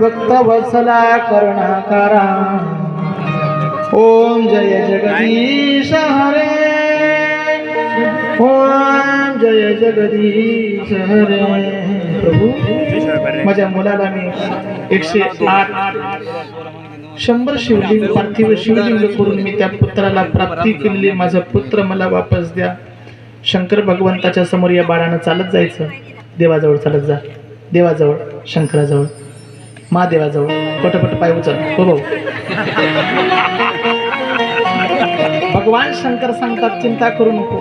भक्त वसला कर्णाकारा। ओम जय जगदीश हरे। ओम जय जगदीश हरे। प्रभू माझ्या मुलाला मी एकशे आठ शंभर शिवलिंग पार्थिव शिवलिंग करून मी त्या पुत्राला प्राप्ती केलेली माझा पुत्र मला वापस द्या. शंकर भगवंताच्या समोर या बाळानं चालत जायचं. देवाजवळ चालत जा. देवाजवळ शंकराजवळ. महादेवाजवळ. पटपट पाय उचल. हो भाऊ. भगवान शंकर सांगतात चिंता करू नको.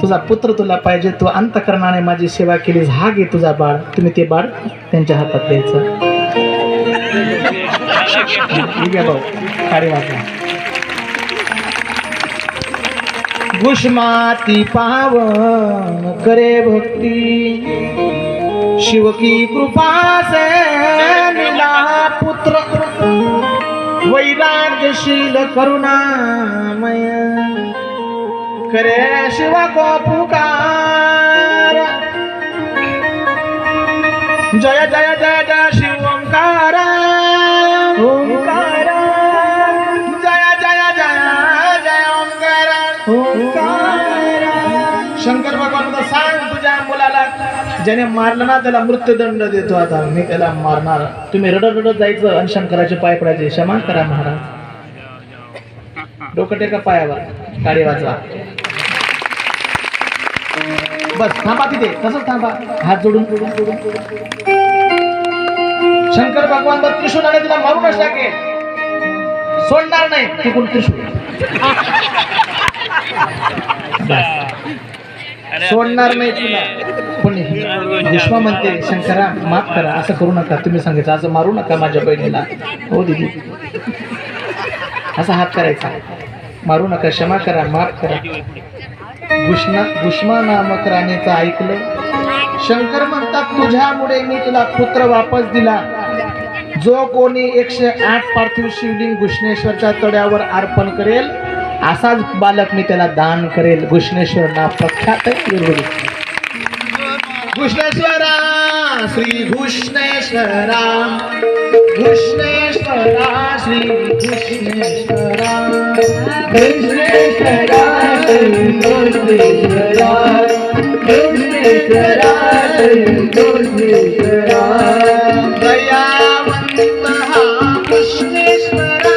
तुझा पुत्र तुला पाहिजे तू अंतकरणाने माझी सेवा केली हा घे तुझा बाळ. तुम्ही ते बाळ त्यांच्या हातात द्यायचं. ठीक आहे भाऊ. काढी वाजवा घुष्माती पावन करे भक्ती. शिव की कृपा से वैराग्यशील करुणामय. करे शिव को पुकार जय जय जय जय शिव ओंकार. ओंकार. जय जय जय जय ओंकार. ओंकार. शंकर सांग तुझ्या मुलाला ज्याने मारलं ना त्याला मृत्यूदंड देतो आता. मी त्याला मारणार. तुम्ही रडत रडत जायचं आणि शंकराचे पाय पडायचे. क्षमा करा महाराज. डोकं टेका पायावर गाडी वाचवा बस थांबा तिथे. तसंच थांबा? हात जोडून जोडून जोडून जोडून. शंकर भगवान तर त्रिशूलाने तुला मारूनच टाकेल सोडणार नाही तू कोण त्रिशूल सोडणार नाही तुला. पण भीष्मा म्हणते शंकरा माफ करा असं करू नका. तुम्ही सांगितलं असं मारू नका माझ्या बहिणीला. हो दिदी. असा हात करायचा. मारू नका क्षमा करा माफ करा. घुष्णा घुष्मा नामक राणीचं ऐकलं. शंकर म्हणतात तुझ्यामुळे मी तुला पुत्र वापस दिला. जो कोणी एकशे आठ पार्थिव शिवलिंग घुष्णेश्वरच्या तड्यावर अर्पण करेल असाच बालक मी त्याला दान करेल. घुष्णेश्वर ना प्रख्यात घुष्णेश्वरा श्री घुष्णेश्वरा. घुष्णे श्री घुष्णेश्वरा घुष्णेश्वरा श्री घुष्णेश्वरा घुष्णेश्वरा श्री घुष्णेश्वरा दयावंत हा घुष्णेश्वरा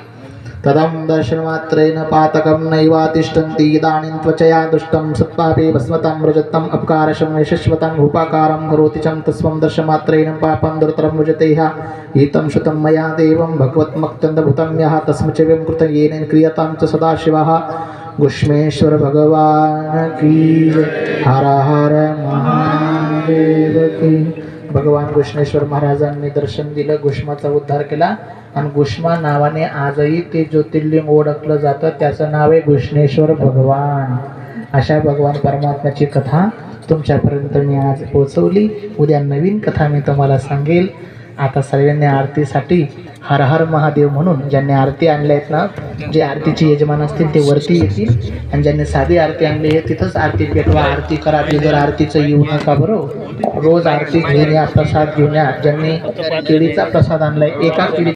तदं दर्शनमात्रेण पातकं नैवातिष्ठन्ति इदानीं त्वचया दुष्टं सत्पापे भस्मतं रजतम् अपकारशं यशस्वतं रूपाकारं करोति चं तस्वं दर्शमात्रेण पापं दुर्तरं भुजते ह्य। एतं श्रुतं मया देवं भगवत्मक्तन्दभूतं यः तस्मै कृत येनेन क्रियतां च सदाशिवः। गुष्मेश्वर भगवान् की हर हर महादेव की। भगवान घुष्णेश्वर महाराजांनी दर्शन दिलं घुष्माचा उद्धार केला. आणि घुष्मा नावाने आजही ते ज्योतिर्लिंग ओळखलं जातं. त्याचं नाव आहे घुष्णेश्वर भगवान. अशा भगवान परमात्म्याची कथा तुमच्यापर्यंत मी आज पोहोचवली. उद्या नवीन कथा मी तुम्हाला सांगेल. आता सर्वांनी आरतीसाठी हर हर महादेव म्हणून ज्यांनी आरती आणल्या आहेत ना जे आरतीचे यजमान असतील ते वरती येतील आणि ज्यांनी साधी आरती आणली आहे तिथंच आरती पेटवा आरती करा जर आरतीचं येऊ नका बरोबर रोज आरती घेऊन या प्रसाद घेऊन या. ज्यांनी केळीचा प्रसाद आणलाय एका केळी